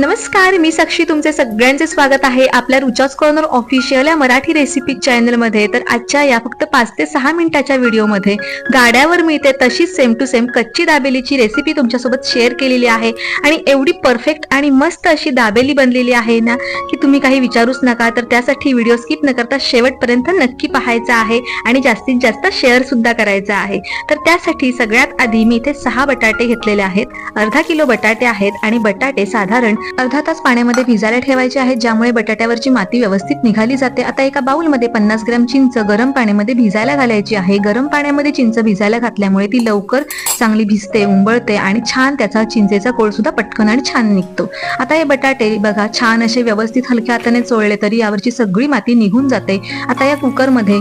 नमस्कार मी साक्षी. तुमचे सगळ्यांचे स्वागत आहे आपल्या रुचास कॉर्नर ऑफिशियल या मराठी रेसिपी चॅनलमध्ये तर आजच्या या फक्त पाच ते सहा मिनिटाच्या व्हिडिओमध्ये गाड्यावर मिळते तशीच सेम टू सेम कच्ची दाबेलीची रेसिपी तुमच्यासोबत शेअर केलेली आहे. आणि एवढी परफेक्ट आणि मस्त अशी दाबेली बनलेली आहे ना की तुम्ही काही विचारूच नका. तर त्यासाठी व्हिडिओ स्किप न करता शेवटपर्यंत नक्की पाहायचा आहे आणि जास्तीत जास्त शेअर सुद्धा करायचा आहे. तर त्यासाठी सगळ्यात आधी मी इथे सहा बटाटे घेतलेले आहेत. अर्धा किलो बटाटे आहेत आणि बटाटे साधारण अर्धा तास पाण्यामध्ये भिजायला ठेवायचे आहेत ज्यामुळे बटाट्यावरची माती व्यवस्थित निघाली जाते. आता एका बाउलमध्ये पन्नास ग्रॅम चिंच गरम पाण्यामध्ये भिजायला घालायची आहे. गरम पाण्यामध्ये चिंच भिजायला घातल्यामुळे ती लवकर चांगली भिजते उंबळते आणि छान त्याचा चिंचेचा कोळ सुद्धा पटकन आणि छान निघतो. आता हे बटाटे बघा छान असे व्यवस्थित हलक्या हाताने चोळले तरी यावरची सगळी माती निघून जाते. आता या कुकरमध्ये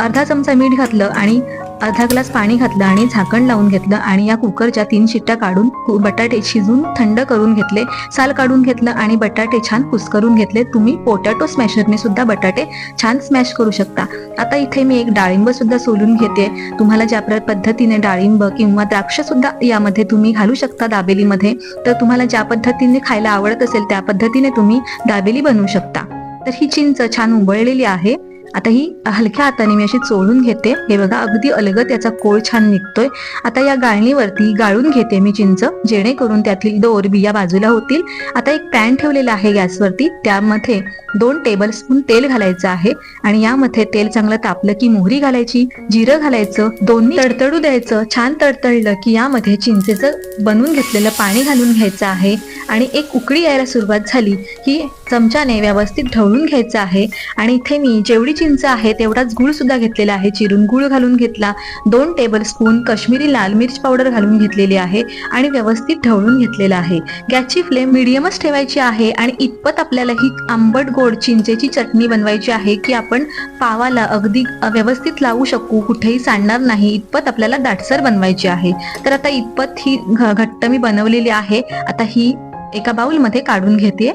अर्धा चमचा मीठ घातलं आणि अर्धा ग्लास पाणी घातलं आणि झाकण लावून घेतलं आणि या कुकरच्या तीन शिट्ट्या काढून बटाटे शिजून थंड करून घेतले साल काढून घेतलं आणि बटाटे छान कुसकरून घेतले. तुम्ही पोटॅटो स्मॅशरने सुद्धा बटाटे छान स्मॅश करू शकता. आता इथे मी एक डाळिंब सुद्धा सोलून घेते. तुम्हाला ज्या प्र- पद्धतीने डाळिंब किंवा द्राक्ष सुद्धा यामध्ये तुम्ही घालू शकता दाबेलीमध्ये तर तुम्हाला ज्या पद्धतीने खायला आवडत असेल त्या पद्धतीने तुम्ही दाबेली बनवू शकता. तर ही चिंच छान उबळलेली आहे. आता ही हलक्या हाताने मी अशी चोळून घेते. हे बघा अगदी अलगद याचा कोळ छान निघतोय. आता या गाळणीवरती गाळून घेते मी चिंच जेणेकरून त्यातील दोर बिया बाजूला होतील. आता एक पॅन ठेवलेला आहे गॅसवरती. त्यामध्ये दोन टेबल स्पून तेल घालायचं आहे आणि यामध्ये तेल चांगलं तापलं की मोहरी घालायची जिरं घालायचं दोन्ही तडतडू द्यायचं छान तडतडलं की यामध्ये चिंचेचं बनवून घेतलेलं पाणी घालून घ्यायचं आहे. आणि एक उकळी यायला सुरुवात झाली की चमच्याने व्यवस्थित ढवळून घ्यायचं आहे. आणि इथे मी जेवढी चिंच आहे तेवढाच गुळ सुद्धा घेतलेला आहे. चिरून गुळ घालून घेतला. दोन टेबल स्पून कश्मीरी लाल मिर्च पावडर घालून घेतलेली आहे आणि व्यवस्थित ढवळून घेतलेला आहे. गॅसची फ्लेम मिडियमच ठेवायची आहे आणि इतपत आपल्याला ही आंबट गोड चिंचेची चटणी बनवायची आहे की आपण पावाला अगदी व्यवस्थित लावू शकू कुठेही सांडणार नाही. इतपत आपल्याला दाटसर बनवायची आहे. तर आता इतपत ही घट्ट मी बनवलेली आहे. आता ही एका बाउलमध्ये काढून घेते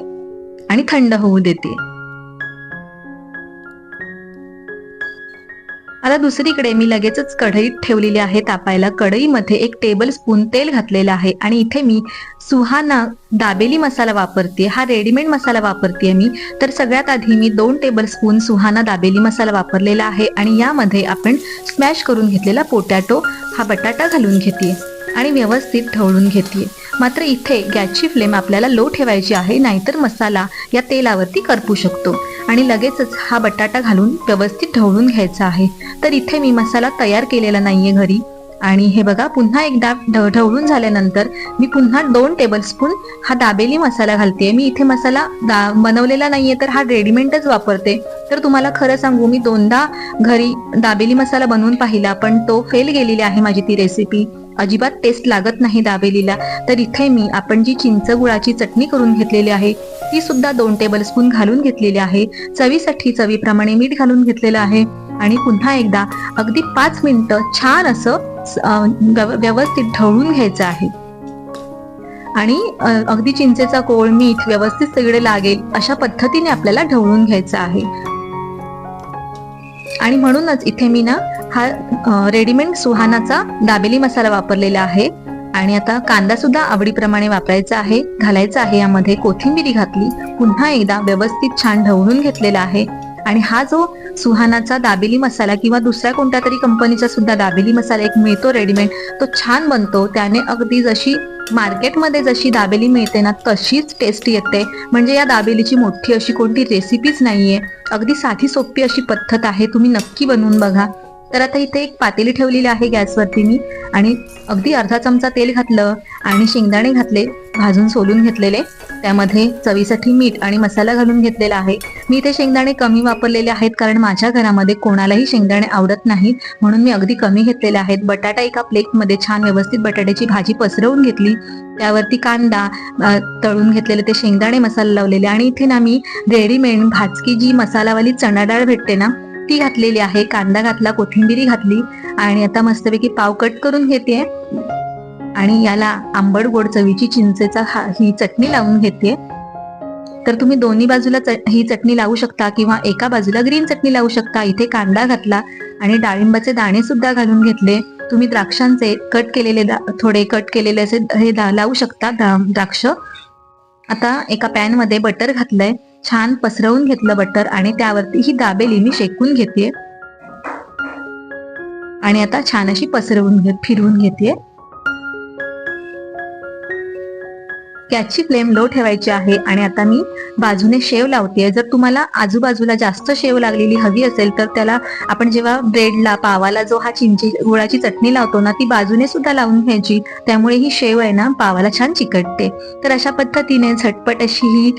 आणि थंड होऊ देते. आता दुसरीकडे मी लगेचच कढईत ठेवलेली आहे तापायला. कढईमध्ये एक टेबल स्पून तेल घातलेलं आहे आणि इथे मी सुहाना दाबेली मसाला वापरते. हा रेडीमेड मसाला वापरते मी. तर सगळ्यात आधी मी दोन टेबल स्पून सुहाना दाबेली मसाला वापरलेला आहे आणि यामध्ये आपण स्मॅश करून घेतलेला पोटॅटो हा बटाटा घालून घेते आणि व्यवस्थित ढवळून घेते. मात्र इथे गॅसची फ्लेम आपल्याला लो ठेवायची आहे नाहीतर मसाला या तेलावरती करपू शकतो. आणि लगेचच हा बटाटा घालून व्यवस्थित ढवळून घ्यायचा आहे. तर इथे मी मसाला तयार केलेला नाहीये घरी. आणि हे बघा पुन्हा एकदा ढ- ढवळून झाल्यानंतर मी पुन्हा दोन टेबलस्पून हा दाबेली मसाला घालते मी इथे मसाला दा बनवलेला नाहीये तर हा रेडीमेडच वापरते. तर तुम्हाला खरं सांगू मी दोनदा घरी दाबेली मसाला बनवून पाहिला पण तो फेल गेलेली आहे माझी ती रेसिपी अजिबात टेस्ट लागत नाही दाबेलीला. तर इथे मी आपण जी चिंच गुळाची चटणी करून घेतलेली आहे ती सुद्धा दोन टेबल स्पून घालून घेतलेली आहे. चवीसाठी चवीप्रमाणे मीठ घालून घेतलेलं आहे. आणि पुन्हा एकदा अगदी पाच मिनिटं छान असं व्यव- व्यवस्थित ढवळून घ्यायचं आहे. आणि अगदी चिंचेचा कोळ मीठ व्यवस्थित सगळे लागेल अशा पद्धतीने आपल्याला ढवळून घ्यायचं आहे. आणि म्हणूनच इथे मी ना हा रेडीमेड सुहानाचा दाबेली मसाला वापरलेला आहे. आणि आता कांदा सुद्धा आवडीप्रमाणे वापरायचा आहे घालायचा आहे यामध्ये. कोथिंबिरी घातली पुन्हा एकदा व्यवस्थित छान ढवळून घेतलेला आहे. आणि हा जो सुहानाचा दाबेली मसाला किंवा दुसऱ्या कोणत्या तरी कंपनीचा सुद्धा दाबेली मसाला एक मिळतो रेडीमेड तो छान बनतो. त्याने अगदी जशी मार्केटमध्ये जशी दाबेली मिळते ना तशीच टेस्ट येते. म्हणजे या दाबेलीची मोठी अशी कोणती रेसिपीच नाहीये. अगदी साधी सोपी अशी पद्धत आहे तुम्ही नक्की बनवून बघा. तर आता इथे एक पातेली ठेवलेली आहे गॅसवरती मी. आणि अगदी अर्धा चमचा तेल घातलं आणि शेंगदाणे घातले भाजून सोलून घेतलेले. त्यामध्ये चवीसाठी मीठ आणि मसाला घालून घेतलेला आहे. मी इथे शेंगदाणे कमी वापरलेले आहेत कारण माझ्या घरामध्ये कोणालाही शेंगदाणे आवडत नाहीत. म्हणून मी अगदी कमी घेतलेले आहेत. बटाटा एका प्लेटमध्ये छान व्यवस्थित बटाट्याची भाजी पसरवून घेतली. त्यावरती कांदा तळून घेतलेले ते शेंगदाणे मसाला लावलेले आणि इथे ना मी रेडीमेड भाजकी जी मसालावाली चणा डाळ भेटते ना ती घातलेली आहे. कांदा घातला कोथिंबिरी घातली आणि आता मस्तपैकी पाव कट करून घेते आणि याला आंबट गोड चवीची चिंचेचा हा ही चटणी लावून घेते. तर तुम्ही दोन्ही बाजूला च- ही चटणी लावू शकता किंवा एका बाजूला ग्रीन चटणी लावू शकता. इथे कांदा घातला आणि डाळिंबाचे दाणे सुद्धा घालून घेतले. तुम्ही द्राक्षांचे कट केलेले दा- थोडे कट केलेले असे हे दा- लावू शकता द्राक्ष. आता एका पॅनमध्ये बटर घातलंय. छान पसरवून घेतलं बटर आणि त्यावरती ही दाबेली मी शेकून घेते. आणि आता छान अशी पसरवून घेत फिरवून घेते. गॅसची फ्लेम लो ठेवायची आहे आणि आता मी बाजूने शेव लावते जर तुम्हाला आजूबाजूला जास्त शेव लागलेली हवी असेल तर त्याला आपण जेव्हा ब्रेडला पावाला जो हा चिंची गुळाची चटणी लावतो ना ती बाजूने सुद्धा लावून घ्यायची. त्यामुळे ही शेव आहे ना पावाला छान चिकटते. तर अशा पद्धतीने झटपट अशी ही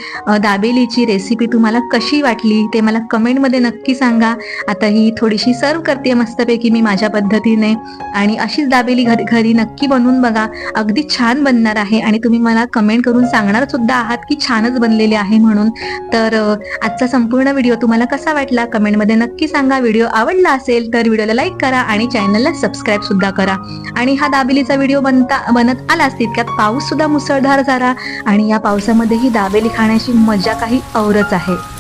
दाबेलीची रेसिपी तुम्हाला कशी वाटली ते मला कमेंटमध्ये नक्की सांगा. आता ही थोडीशी सर्व करते मस्तपैकी मी माझ्या पद्धतीने. आणि अशीच दाबेली घरी घरी नक्की बनवून बघा. अगदी छान बनणार आहे आणि तुम्ही मला कमेंट करून सांगणार सुद्धा आहात की छानच बनलेले आहे म्हणून. तर आजचा संपूर्ण व्हिडिओ तुम्हाला कसा वाटला? कमेंटमध्ये नक्की सांगा. व्हिडिओ आवडला असेल तर व्हिडिओला लाईक करा आणि चॅनलला सबस्क्राईब सुद्धा करा. आणि हा दाबेलीचा व्हिडिओ बनता बनत आलाच तितक्यात पाऊस सुद्धा मुसळधार झाला आणि या पावसामध्ये ही दाबेली खाण्याची मजा काही औरच आहे.